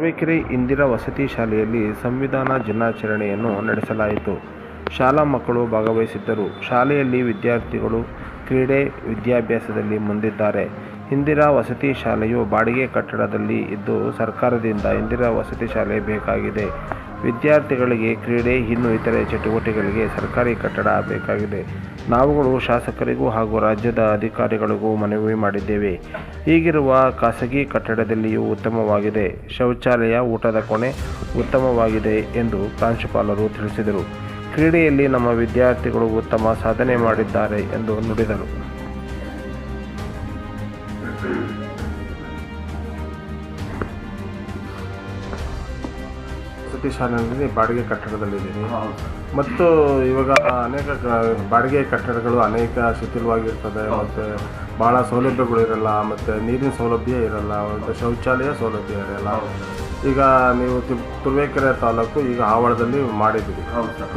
ತುರುವೇಕೆರೆ ಇಂದಿರಾ ವಸತಿ ಶಾಲೆಯಲ್ಲಿ ಸಂವಿಧಾನ ದಿನಾಚರಣೆಯನ್ನು ನಡೆಸಲಾಯಿತು. ಶಾಲಾ ಮಕ್ಕಳು ಭಾಗವಹಿಸಿದ್ದರು. ಶಾಲೆಯಲ್ಲಿ ವಿದ್ಯಾರ್ಥಿಗಳು ಕ್ರೀಡೆ ವಿದ್ಯಾಭ್ಯಾಸದಲ್ಲಿ ಮುಂದಿದ್ದಾರೆ. ಇಂದಿರಾ ವಸತಿ ಶಾಲೆಯು ಬಾಡಿಗೆ ಕಟ್ಟಡದಲ್ಲಿ ಇದ್ದು, ಸರ್ಕಾರದಿಂದ ಇಂದಿರಾ ವಸತಿ ಶಾಲೆ ಬೇಕಾಗಿದೆ. ವಿದ್ಯಾರ್ಥಿಗಳಿಗೆ ಕ್ರೀಡೆ, ಇನ್ನು ಇತರೆ ಚಟುವಟಿಕೆಗಳಿಗೆ ಸರ್ಕಾರಿ ಕಟ್ಟಡ ಬೇಕಾಗಿದೆ. ನಾವುಗಳು ಶಾಸಕರಿಗೂ ಹಾಗೂ ರಾಜ್ಯದ ಅಧಿಕಾರಿಗಳಿಗೂ ಮನವಿ ಮಾಡಿದ್ದೇವೆ. ಈಗಿರುವ ಖಾಸಗಿ ಕಟ್ಟಡದಲ್ಲಿಯೂ ಉತ್ತಮವಾಗಿದೆ. ಶೌಚಾಲಯ, ಊಟದ ಕೊನೆ ಉತ್ತಮವಾಗಿದೆ ಎಂದು ಪ್ರಾಂಶುಪಾಲರು ತಿಳಿಸಿದರು. ಕ್ರೀಡೆಯಲ್ಲಿ ನಮ್ಮ ವಿದ್ಯಾರ್ಥಿಗಳು ಉತ್ತಮ ಸಾಧನೆ ಮಾಡಿದ್ದಾರೆ ಎಂದು ನುಡಿದರು. ವಸತಿ ಶಾಲೆಯಲ್ಲಿ ಬಾಡಿಗೆ ಕಟ್ಟಡದಲ್ಲಿದ್ದೀನಿ ಮತ್ತು ಇವಾಗ ಅನೇಕ ಬಾಡಿಗೆ ಕಟ್ಟಡಗಳು ಅನೇಕ ಶಿಥಿಲವಾಗಿರ್ತದೆ ಮತ್ತು ಭಾಳ ಸೌಲಭ್ಯಗಳು ಇರಲ್ಲ ಮತ್ತು ನೀರಿನ ಸೌಲಭ್ಯ ಇರಲ್ಲ ಮತ್ತು ಶೌಚಾಲಯ ಸೌಲಭ್ಯ ಇರಲ್ಲ. ಈಗ ನೀವು ತುರ್ವೇಕರೆ ತಾಲೂಕು ಈಗ ಆವಳದಲ್ಲಿ ಮಾಡಿದ್ದೀವಿ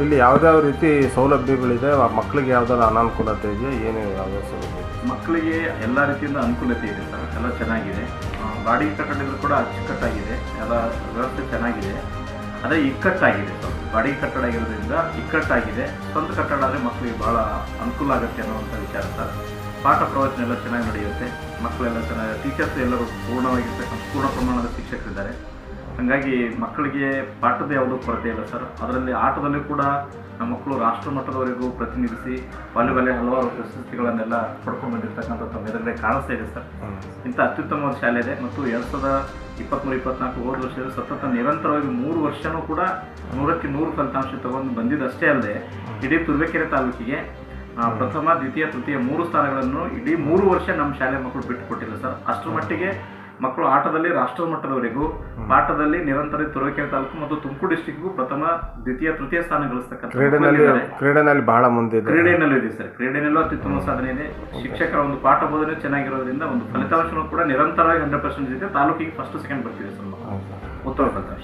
ಇಲ್ಲಿ ಯಾವ್ದಾವ ರೀತಿ ಸೌಲಭ್ಯಗಳಿದೆ ಆ ಮಕ್ಕಳಿಗೆ ಯಾವ್ದಾದ್ರು ಅನಾನುಕೂಲತೆ ಇದೆಯಾ? ಏನು ಯಾವುದೇ ಸೌಲಭ್ಯ? ಮಕ್ಕಳಿಗೆ ಎಲ್ಲ ರೀತಿಯಿಂದ ಅನುಕೂಲತೆ ಇದೆ ಸರ್. ಎಲ್ಲ ಚೆನ್ನಾಗಿದೆ. ಬಾಡಿಗೆ ಕಟ್ಟಡಗಳು ಕೂಡ ಅಚ್ಚುಕಟ್ಟಾಗಿದೆ. ಎಲ್ಲ ವ್ಯವಸ್ಥೆ ಚೆನ್ನಾಗಿದೆ. ಅದೇ ಇಕ್ಕಟ್ಟಾಗಿದೆ. ಸ್ವಲ್ಪ ಬಾಡಿಗೆ ಕಟ್ಟಡ ಆಗಿರೋದ್ರಿಂದ ಇಕ್ಕಟ್ಟಾಗಿದೆ. ಸ್ವಂತ ಕಟ್ಟಡ ಆದರೆ ಮಕ್ಕಳಿಗೆ ಭಾಳ ಅನುಕೂಲ ಆಗುತ್ತೆ ಅನ್ನೋವಂಥ ವಿಚಾರ ಸರ್. ಪಾಠ ಪ್ರವಚನ ಎಲ್ಲ ಚೆನ್ನಾಗಿ ನಡೆಯುತ್ತೆ. ಮಕ್ಕಳೆಲ್ಲ ಚೆನ್ನಾಗಿ ಟೀಚರ್ಸ್ ಎಲ್ಲರೂ ಪೂರ್ಣವಾಗಿರ್ತಕ್ಕಂಥ, ಪೂರ್ಣ ಪ್ರಮಾಣದ ಶಿಕ್ಷಕರಿದ್ದಾರೆ. ಹಾಗಾಗಿ ಮಕ್ಕಳಿಗೆ ಪಾಠದ ಯಾವುದೂ ಕೊರತೆ ಇಲ್ಲ ಸರ್. ಅದರಲ್ಲಿ ಆಟದಲ್ಲೂ ಕೂಡ ನಮ್ಮ ಮಕ್ಕಳು ರಾಷ್ಟ್ರ ಮಟ್ಟದವರೆಗೂ ಪ್ರತಿನಿಧಿಸಿ ವಾಲಿಬಾಲ್ ಹಲವಾರು ಪ್ರಶಸ್ತಿಗಳನ್ನೆಲ್ಲ ಪಡ್ಕೊಂಡು ಬಂದಿರತಕ್ಕಂಥ ತಮ್ಮ ಎದುರುಗಡೆ ಕಾಣಿಸ್ತಾ ಇದೆ ಸರ್. ಇಂಥ ಅತ್ಯುತ್ತಮವಾದ ಶಾಲೆ ಇದೆ ಮತ್ತು ಎರಡು ಸಾವಿರದ ಇಪ್ಪತ್ತ್ಮೂರು ಇಪ್ಪತ್ನಾಲ್ಕು ಹೋದ ವರ್ಷದಲ್ಲಿ ಸತತ ನಿರಂತರವಾಗಿ ಮೂರು ವರ್ಷವೂ ಕೂಡ ನೂರಕ್ಕೆ ನೂರು ಫಲಿತಾಂಶ ತಗೊಂಡು ಬಂದಿದ್ದಷ್ಟೇ ಅಲ್ಲದೆ ಇಡೀ ತುರುವೇಕೆರೆ ತಾಲೂಕಿಗೆ ಪ್ರಥಮ ದ್ವಿತೀಯ ತೃತೀಯ ಮೂರು ಸ್ಥಾನಗಳನ್ನು ಇಡೀ ಮೂರು ವರ್ಷ ನಮ್ಮ ಶಾಲೆ ಮಕ್ಕಳು ಬಿಟ್ಟುಕೊಟ್ಟಿಲ್ಲ ಸರ್. ಅಷ್ಟರ ಮಟ್ಟಿಗೆ ಮಕ್ಕಳು ಆಟದಲ್ಲಿ ರಾಷ್ಟ್ರ ಮಟ್ಟದವರೆಗೂ ಪಾಠದಲ್ಲಿ ನಿರಂತರ ತುರುವೇಕೆರೆ ತಾಲೂಕು ಮತ್ತು ತುಮಕೂರು ಡಿಸ್ಟಿಕ್ಗೂ ಪ್ರಥಮ ದ್ವಿತೀಯ ತೃತೀಯ ಸ್ಥಾನ ಗಳಿಸ್ತಕ್ಕಂಥ ಕ್ರೀಡೆನಲ್ಲಿ. ಬಹಳ ಮುಂದೆ ಕ್ರೀಡೆಯಲ್ಲೂ ಇದೆ ಸರ್. ಕ್ರೀಡೆಯಲ್ಲೂ ಅತ್ಯುತ್ತಮ ಸಾಧನೆ ಇದೆ. ಶಿಕ್ಷಕರ ಒಂದು ಪಾಠ ಬೋಧನೆ ಚೆನ್ನಾಗಿರೋದ್ರಿಂದ ಒಂದು ಫಲಿತಾಂಶನೂ ಕೂಡ ನಿರಂತರವಾಗಿ ಹಂಡ್ರೆಡ್ ಪರ್ಸೆಂಟ್ ಇದೆ ತಾಲೂಕಿಗೆ ಫಸ್ಟ್ ಸೆಕೆಂಡ್ ಬರ್ತಿದೆ ಸರ್. ಉತ್ತಮ ಫಲಿತಾಂಶ.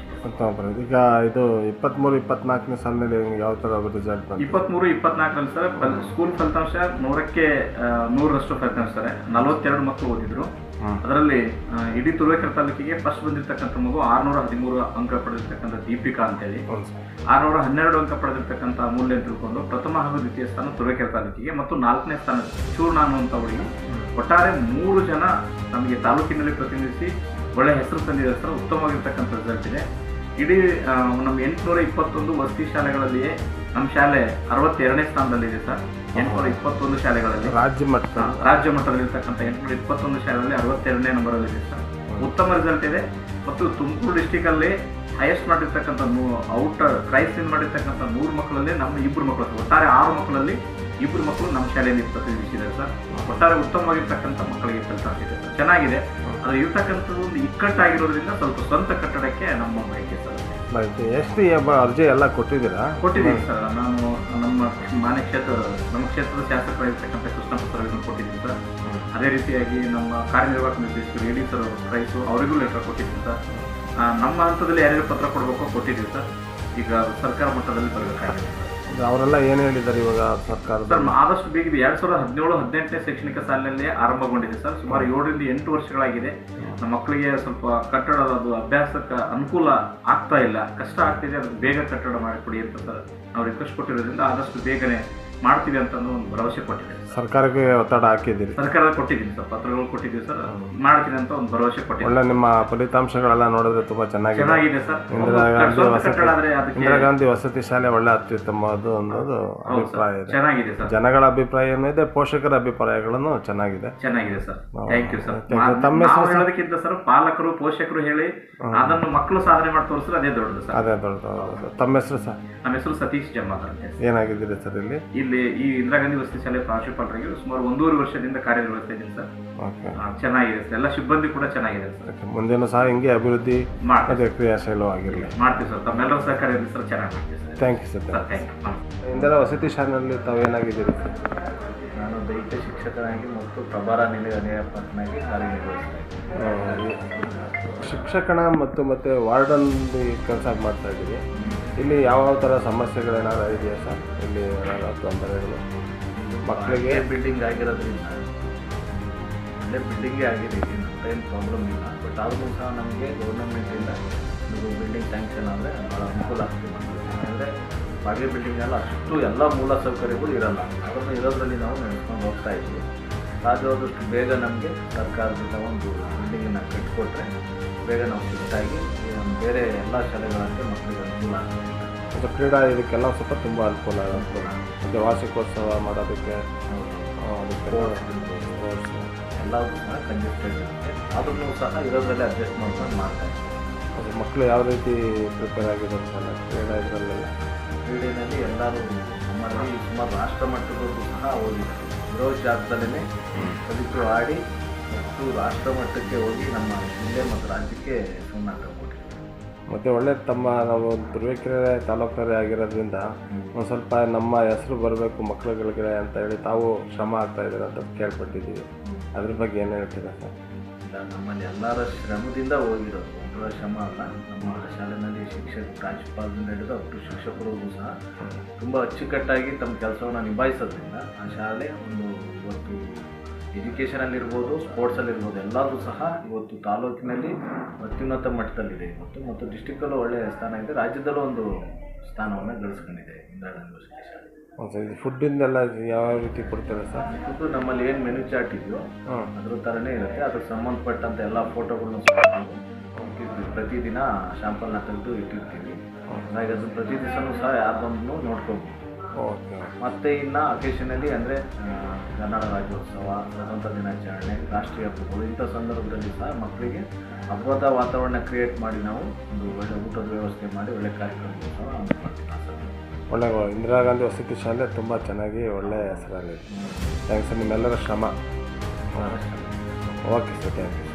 ಬರೋದು ಈಗ ಇದು ಇಪ್ಪತ್ತ್ಮೂರು ಇಪ್ಪತ್ನಾಲ್ಕನೇ ಸಾಲಿನಲ್ಲಿ ಯಾವ ಥರ ರಿಸಲ್ಟ್ ಬಂತು? ಇಪ್ಪತ್ಮೂರು ಇಪ್ಪತ್ನಾಲ್ಕರಲ್ಲಿ ಸರ್ ಸ್ಕೂಲ್ ಫಲಿತಾಂಶ ನೂರಕ್ಕೆ ನೂರರಷ್ಟು ಫಲಿತಾಂಶ ಸರ್. ನಲವತ್ತೆರಡು ಮಕ್ಕಳು ಓದಿದ್ರು. ಅದರಲ್ಲಿ ಇಡೀ ತುರುವೇಕೆರೆ ತಾಲೂಕಿಗೆ ಫಸ್ಟ್ ಬಂದಿರತಕ್ಕಂಥ ಮಗು ಆರ್ನೂರ ಹದಿಮೂರು ಅಂಕ ಪಡೆದಿರ್ತಕ್ಕಂಥ ದೀಪಿಕಾ ಅಂತೇಳಿ. ಆರ್ನೂರ ಹನ್ನೆರಡು ಅಂಕ ಪಡೆದಿರ್ತಕ್ಕಂಥ ಮೂಲ್ಯ ತಿಳ್ಕೊಂಡು ಪ್ರಥಮ ಹಾಗೂ ದ್ವಿತೀಯ ಸ್ಥಾನ ತುರುವೇಕೆರೆ ತಾಲೂಕಿಗೆ ಮತ್ತು ನಾಲ್ಕನೇ ಸ್ಥಾನ ಚೂರ್ಣ ಅನ್ನುವಂಥ ಹುಡುಗಿ. ಒಟ್ಟಾರೆ ಮೂರು ಜನ ನಮಗೆ ತಾಲೂಕಿನಲ್ಲಿ ಪ್ರತಿನಿಧಿಸಿ ಒಳ್ಳೆ ಹೆಸರು ತಂದಿದ್ದಾರೆ ಸರ್ ಉತ್ತಮವಾಗಿರ್ತಕ್ಕಂಥ ರಿಸಲ್ಟ್ ಇದೆ. ಇಡೀ ನಮ್ಮ ಎಂಟುನೂರ ಇಪ್ಪತ್ತೊಂದು ವಸತಿ ಶಾಲೆಗಳಲ್ಲಿಯೇ ನಮ್ಮ ಶಾಲೆ ಅರವತ್ತೆರಡನೇ ಸ್ಥಾನದಲ್ಲಿದೆ ಸರ್. ಎಂಟುನೂರ ಇಪ್ಪತ್ತೊಂದು ಶಾಲೆಗಳಲ್ಲಿ. ರಾಜ್ಯ ಮಟ್ಟ. ರಾಜ್ಯ ಮಟ್ಟದಲ್ಲಿರ್ತಕ್ಕಂಥ ಎಂಟುನೂರ ಇಪ್ಪತ್ತೊಂದು ಶಾಲೆಗಳಲ್ಲಿ ಅರವತ್ತೆರಡನೇ ನಂಬರಲ್ಲಿದೆ ಸರ್. ಉತ್ತಮ ರಿಸಲ್ಟ್ ಇದೆ. ಮತ್ತು ತುಮಕೂರು ಡಿಸ್ಟಿಕಲ್ಲಿ ಹೈಯೆಸ್ಟ್ ಮಾಡಿರ್ತಕ್ಕಂಥ ಔಟರ್ ಪ್ರೈಸ್ ಮಾಡಿರ್ತಕ್ಕಂಥ ನೂರು ಮಕ್ಕಳಲ್ಲಿ ನಮ್ಮ ಇಬ್ಬರು ಮಕ್ಕಳು. ಒಟ್ಟಾರೆ ಆರು ಮಕ್ಕಳಲ್ಲಿ ಇಬ್ಬರು ಮಕ್ಕಳು ನಮ್ಮ ಶಾಲೆಯಲ್ಲಿ ಪ್ರತಿನಿಧಿಸಿದ್ದಾರೆ ಸರ್. ಒಟ್ಟಾರೆ ಉತ್ತಮವಾಗಿರ್ತಕ್ಕಂಥ ಮಕ್ಕಳಿಗೆ ಕೆಲಸ ಆಗಿದೆ ಚೆನ್ನಾಗಿದೆ. ಅದು ಇರ್ತಕ್ಕಂಥದ್ದು ಒಂದು ಇಕ್ಕಟ್ಟಾಗಿರೋದ್ರಿಂದ ಸ್ವಲ್ಪ ಸ್ವಂತ ಕಟ್ಟಡಕ್ಕೆ ನಮ್ಮ ಬಯಕೆ ಸರ್ ಎಸ್ ಎಂಬ ಅರ್ಜಿ ಎಲ್ಲ ಕೊಟ್ಟಿದ್ದೀರಾ? ಕೊಟ್ಟಿದ್ದೀನಿ ಸರ್. ನಾನು ನಮ್ಮ ಮಾನ್ಯ ಕ್ಷೇತ್ರ ನಮ್ಮ ಕ್ಷೇತ್ರದ ಶಾಸಕರಾಗಿರ್ತಕ್ಕಂಥ ಕೃಷ್ಣಪ್ಪ ಸರ್ ಕೊಟ್ಟಿದ್ದೀನಿ ಸರ್. ಅದೇ ರೀತಿಯಾಗಿ ನಮ್ಮ ಕಾರ್ಯನಿರ್ವಾಹಕ ನಿರ್ದೇಶಕರು ಎಡಿ ಸರ್ ಪ್ರೈಸು ಅವರಿಗೂ ಲೆಟರ್ ಕೊಟ್ಟಿದ್ದೀನಿ ಸರ್. ನಮ್ಮ ಹಂತದಲ್ಲಿ ಯಾರ್ಯಾರು ಪತ್ರ ಕೊಡಬೇಕೋ ಕೊಟ್ಟಿದ್ದೀವಿ ಸರ್. ಈಗ ಸರ್ಕಾರ ಮಟ್ಟದಲ್ಲಿ ಬರಬೇಕಾಗಿದೆ. ಅವರೆಲ್ಲ ಏನು ಹೇಳಿದ್ದಾರೆ ಇವಾಗ ಸರ್ಕಾರ ಸರ್, ಆದಷ್ಟು ಬೇಗ ಎರಡ್ ಸಾವಿರದ ಹದಿನೇಳು, ಹದಿನೆಂಟನೇ ಶೈಕ್ಷಣಿಕ ಸಾಲಿನಲ್ಲಿ ಆರಂಭಗೊಂಡಿದೆ ಸರ್. ಸುಮಾರು ಏಳರಿಂದ ಎಂಟು ವರ್ಷಗಳಾಗಿದೆ. ನಮ್ಮ ಮಕ್ಕಳಿಗೆ ಸ್ವಲ್ಪ ಕಟ್ಟಡದ ಅದು ಅಭ್ಯಾಸಕ್ಕೆ ಅನುಕೂಲ ಆಗ್ತಾ ಇಲ್ಲ. ಕಷ್ಟ ಆಗ್ತಿದೆ ಅದು ಬೇಗ ಕಟ್ಟಡ ಮಾಡಿಕೊಡಿ ಅಂತ ಸರ್ ನಾವು ರಿಕ್ವೆಸ್ಟ್ ಕೊಟ್ಟಿರೋದ್ರಿಂದ ಆದಷ್ಟು ಬೇಗನೆ ಮಾಡ್ತೀವಿ ಅಂತ ಒಂದು ಭರವಸೆ ಕೊಟ್ಟಿದೆ ಸರ್ಕಾರಕ್ಕೆ ಒತ್ತಡ ಹಾಕಿದ್ದೀರಿ. ಸರ್ಕಾರ ಕೊಟ್ಟಿದ್ದೀನಿ ಸರ್ ಪತ್ರಗಳು ಕೊಟ್ಟಿದ್ದೀವಿ ಸರ್. ಮಾಡ್ತೀನಿ ಅಂತ ಒಂದು ಭರವಸೆ ಕೊಟ್ಟಿದ್ದೀನಿ. ಒಳ್ಳೆ ನಿಮ್ಮ ಫಲಿತಾಂಶಗಳೆಲ್ಲ ನೋಡಿದ್ರೆ ತುಂಬಾ ಚೆನ್ನಾಗಿದೆ. ಚೆನ್ನಾಗಿದೆ ಸರ್. ಇಂದಿರಾ ಗಾಂಧಿ ವಸತಿ ಅದಕ್ಕೆ ಇಂದಿರಾ ಗಾಂಧಿ ವಸತಿ ಶಾಲೆ ಒಳ್ಳೆ ಅತ್ಯುತ್ತಮವಾದ ಅನ್ನೋದು ಅಭಿಪ್ರಾಯ ಇದೆ. ಚೆನ್ನಾಗಿದೆ ಸರ್. ಜನಗಳ ಅಭಿಪ್ರಾಯ ಇದೆ ಪೋಷಕರ ಅಭಿಪ್ರಾಯಗಳನ್ನು ಚೆನ್ನಾಗಿದೆ. ಚೆನ್ನಾಗಿದೆ ಸರ್. ಥ್ಯಾಂಕ್ ಯು ಸರ್ ತಮ್ಮ ನಾವು ಹೆಸರು ಸರ್? ಹೇಳೋದಕ್ಕಿಂತ ಸರ್ ಪಾಲಕರು ಪೋಷಕರು ಹೇಳಿ ಅದನ್ನು ಮಕ್ಕಳು ಸಾಧನೆ ಮಾಡಿ ತೋರಿಸಿದ್ರೆ ಅದೇ ದೊಡ್ಡದು ಸರ್. ಅದೇ ದೊಡ್ಡದು ತಮ್ಮ ಹೆಸರು ಸರ್? ನಮ್ಮ ಹೆಸರು ಸತೀಶ್ ಜಮಾದಾರ್ ಅಂತ ಏನಾಗಿದ್ದೀರಿ ಸರ್ ಇಲ್ಲಿ? ಇಲ್ಲಿ ಈ ಇಂದಿರಾ ಗಾಂಧಿ ವಸತಿ ಶಾಲೆ ಪ್ರಾಂಶುಪಾಲರಾಗಿ ಸುಮಾರು ಒಂದೂವರೆ ವರ್ಷದಿಂದ ಕಾರ್ಯನಿರ್ವಹಿಸ್ತಾ ಇದ್ದೀನಿ ಸರ್. ಚೆನ್ನಾಗಿದೆ ಸರ್. ಎಲ್ಲ ಸಿಬ್ಬಂದಿ ಕೂಡ ಚೆನ್ನಾಗಿದೆ ಸರ್. ಮುಂದಿನ ಸಹ ಹಿಂಗೆ ಅಭಿವೃದ್ಧಿ ಮಾಡ್ತೀವಿ. ಮತ್ತು ಕ್ರಿಯಾಶೀಲವಾಗಿರಲಿ ಮಾಡ್ತೀವಿ ಸರ್. ತಮ್ಮೆಲ್ಲರ ಸಹಕಾರ ಇರಲಿ ಸರ್ ಚೆನ್ನಾಗಿ ಮಾಡ್ತೀವಿ sir. Thank you sir thank you Indira ವಸತಿ ಶಾಲೆಯಲ್ಲಿ ತಾವೇನಾಗಿದ್ದೀರಿ ಸರ್? ನಾನು ದೈಹಿಕ ಶಿಕ್ಷಕನಾಗಿ ಮತ್ತು ಪ್ರಭಾರ ನಿಲಯ ಅಧ್ಯಾಪಕನಾಗಿ ಕಾರ್ಯನಿರ್ವಹಿಸ್ತಾ ಶಿಕ್ಷಕನ ಮತ್ತು ಮತ್ತು ವಾರ್ಡನ್ ಕೆಲಸ ಮಾಡ್ತಾ ಇದ್ದೀವಿ ಇಲ್ಲಿ ಯಾವ ಯಾವ ಥರ ಸಮಸ್ಯೆಗಳೇನಾದ್ರು ಇದೆಯಾ ಸರ್? ಇಲ್ಲಿ ಏನಾದರೂ ತೊಂದರೆಗಳು? ಮಕ್ಕಳಿಗೆ ಬಿಲ್ಡಿಂಗ್ ಆಗಿರೋದ್ರಿಂದ ಒಳ್ಳೆ ಬಿಲ್ಡಿಂಗೇ ಆಗಿದೆ ಅಂತ ಏನು ಪ್ರಾಬ್ಲಮ್ ಇಲ್ಲ. ಬಟ್ ಆದರೂ ಸಹ ನಮಗೆ ಗೌರ್ಮೆಂಟಿಂದ ಇದು ಬಿಲ್ಡಿಂಗ್ ಸ್ಯಾಂಕ್ಷನ್ ಆದರೆ ಭಾಳ ಅನುಕೂಲ ಆಗ್ತದೆ ಯಾಕಂದರೆ ಬಾಗಿ ಬಿಲ್ಡಿಂಗಲ್ಲ ಅಷ್ಟು ಎಲ್ಲ ಮೂಲ ಸೌಕರ್ಯಗಳು ಇರಲ್ಲ. ಅದನ್ನು ಇರೋದ್ರಲ್ಲಿ ನಾವು ನೆನೆಸ್ಕೊಂಡು ಹೋಗ್ತಾ ಇದ್ವಿ. ಸಾಧ್ಯವಾದಷ್ಟು ಬೇಗ ನಮಗೆ ಸರ್ಕಾರದಿಂದ ಒಂದು ಬಿಲ್ಡಿಂಗನ್ನು ಕಟ್ಟಿಕೊಟ್ರೆ ಬೇಗ ನಾವು ಸಿಗ್ತಾಯಿ ಬೇರೆ ಎಲ್ಲ ಶಾಲೆಗಳಂತೆ ಮಕ್ಕಳಿಗೆ ಅನುಕೂಲ ಆಗ್ತದೆ. ಮತ್ತು ಕ್ರೀಡಾ ಇದಕ್ಕೆಲ್ಲ ಸ್ವಲ್ಪ ತುಂಬ ಅನುಕೂಲ ಆಗುತ್ತೆ. ಮತ್ತು ವಾರ್ಷಿಕೋತ್ಸವ ಮಾಡೋದಕ್ಕೆ ಎಲ್ಲ ಅದಕ್ಕೆ ಸ್ಪೋರ್ಟ್ಸ್ ಎಲ್ಲದೂ ಸಹ ಕಂಜೆಸ್ಟೆಡ್ ಇರುತ್ತೆ. ಅದನ್ನು ಸಹ ಇರೋದ್ರಲ್ಲೇ ಅಡ್ಜಸ್ಟ್ ಮಾಡ್ಕೊಂಡು ಮಾಡ್ತಾರೆ ಅದು ಮಕ್ಕಳು ಯಾವ ರೀತಿ ಪ್ರಿಪೇರ್ ಆಗಿರುತ್ತಲ್ಲ ಕ್ರೀಡಾ ಇದರಲ್ಲೆಲ್ಲ? ಕ್ರೀಡೆಯಲ್ಲಿ ಎಲ್ಲರೂ ನಮ್ಮಲ್ಲಿ ಸುಮಾರು ರಾಷ್ಟ್ರ ಮಟ್ಟದವರೆಗೂ ಸಹ ಹೋಗಿ ಇರೋ ಜಾಗದಲ್ಲೇ ಕಲಿತು ಆಡಿ ಮತ್ತು ರಾಷ್ಟ್ರ ಮಟ್ಟಕ್ಕೆ ಹೋಗಿ ನಮ್ಮ ಜಿಲ್ಲೆ ಮತ್ತು ರಾಜ್ಯಕ್ಕೆ ಸುಮ್ಮನೆ ಮತ್ತು ಒಳ್ಳೆ ತಮ್ಮ ನಾವು ತುರುವೇಕೆರೆ ತಾಲೂಕರೇ ಆಗಿರೋದ್ರಿಂದ ಒಂದು ಸ್ವಲ್ಪ ನಮ್ಮ ಹೆಸರು ಬರಬೇಕು ಮಕ್ಕಳುಗಳಿಗೆ ಅಂತ ಹೇಳಿ ತಾವು ಶ್ರಮ ಆಗ್ತಾ ಇದ್ದಾರೆ ಅಂತ ಕೇಳ್ಪಟ್ಟಿದ್ದೀವಿ. ಅದ್ರ ಬಗ್ಗೆ ಏನು ಹೇಳ್ತೀರಾ ಸರ್? ಇಲ್ಲ ನಮ್ಮಲ್ಲಿ ಎಲ್ಲರ ಶ್ರಮದಿಂದ ಹೋಗಿರೋದು. ಒಬ್ಬರ ಶ್ರಮ ಅಲ್ಲ. ನಮ್ಮ ಶಾಲೆಯಲ್ಲಿ ಶಿಕ್ಷಕ ಪ್ರಾಂಶುಪಾಲದಿಂದ ಹಿಡಿದು ಅಷ್ಟು ಶಿಕ್ಷಕರು ಸಹ ತುಂಬ ಅಚ್ಚುಕಟ್ಟಾಗಿ ತಮ್ಮ ಕೆಲಸವನ್ನು ನಿಭಾಯಿಸೋದ್ರಿಂದ ಆ ಶಾಲೆ ಒಂದು ಇವತ್ತು ಎಜುಕೇಷನಲ್ಲಿರ್ಬೋದು ಸ್ಪೋರ್ಟ್ಸಲ್ಲಿರ್ಬೋದು ಎಲ್ಲದೂ ಸಹ ಇವತ್ತು ತಾಲೂಕಿನಲ್ಲಿ ಅತ್ಯುನ್ನತ ಮಟ್ಟದಲ್ಲಿದೆ. ಇವತ್ತು ಮತ್ತು ಡಿಸ್ಟಿಕ್ಕಲ್ಲೂ ಒಳ್ಳೆಯ ಸ್ಥಾನ ಇದೆ. ರಾಜ್ಯದಲ್ಲೂ ಒಂದು ಸ್ಥಾನವನ್ನು ಗಳಿಸ್ಕೊಂಡಿದೆ ಇಂದಿರಾ ಗಾಂಧಿ ಶಾಲೆ ಸರ್ ಫುಡ್ಡಿಂದೆಲ್ಲ ಯಾವ ರೀತಿ ಕೊಡ್ತಾರೆ ಸರ್? ಫುಡ್ಡು ನಮ್ಮಲ್ಲಿ ಏನು ಮೆನು ಚಾರ್ಟ್ ಇದೆಯೋ ಅದ್ರ ಥರನೇ ಇರುತ್ತೆ. ಅದಕ್ಕೆ ಸಂಬಂಧಪಟ್ಟಂಥ ಎಲ್ಲ ಫೋಟೋಗಳನ್ನು. ಪ್ರತಿದಿನ ಶಾಂಪಲ್ನ ತೆಗೆದು ಇಟ್ಟಿರ್ತೀವಿ. ಹಾಗಾಗಿ ಅದು ಪ್ರತಿ ದಿವಸನೂ ಸಹ ಯಾರ್ದೊಂದು ನೋಡ್ಕೋಬೋದು. ಮತ್ತು ಇನ್ನು ಅಕೇಶನಲ್ಲಿ ಅಂದರೆ ಕನ್ನಡ ರಾಜ್ಯೋತ್ಸವ ಸ್ವತಂತ್ರ ದಿನಾಚರಣೆ ರಾಷ್ಟ್ರೀಯ ಹಬ್ಬಗಳು ಇಂಥ ಸಂದರ್ಭದಲ್ಲಿ ಸಹ ಮಕ್ಕಳಿಗೆ ಹಬ್ಬದ ವಾತಾವರಣ ಕ್ರಿಯೇಟ್ ಮಾಡಿ ನಾವು ಒಂದು ಒಳ್ಳೆ ಊಟದ ವ್ಯವಸ್ಥೆ ಮಾಡಿ ಒಳ್ಳೆ ಕಾರ್ಯಕ್ರಮಗಳು ಸಹ. ಒಳ್ಳೆ ಇಂದಿರಾ ಗಾಂಧಿ ವಸತಿ ಶಾಲೆ ತುಂಬ ಚೆನ್ನಾಗಿ ಒಳ್ಳೆ ಹೆಸರಾಗಿದೆ ಥ್ಯಾಂಕ್ಸ್ ನಿಮ್ಮೆಲ್ಲರ ಶ್ರಮ. Okay sir thank you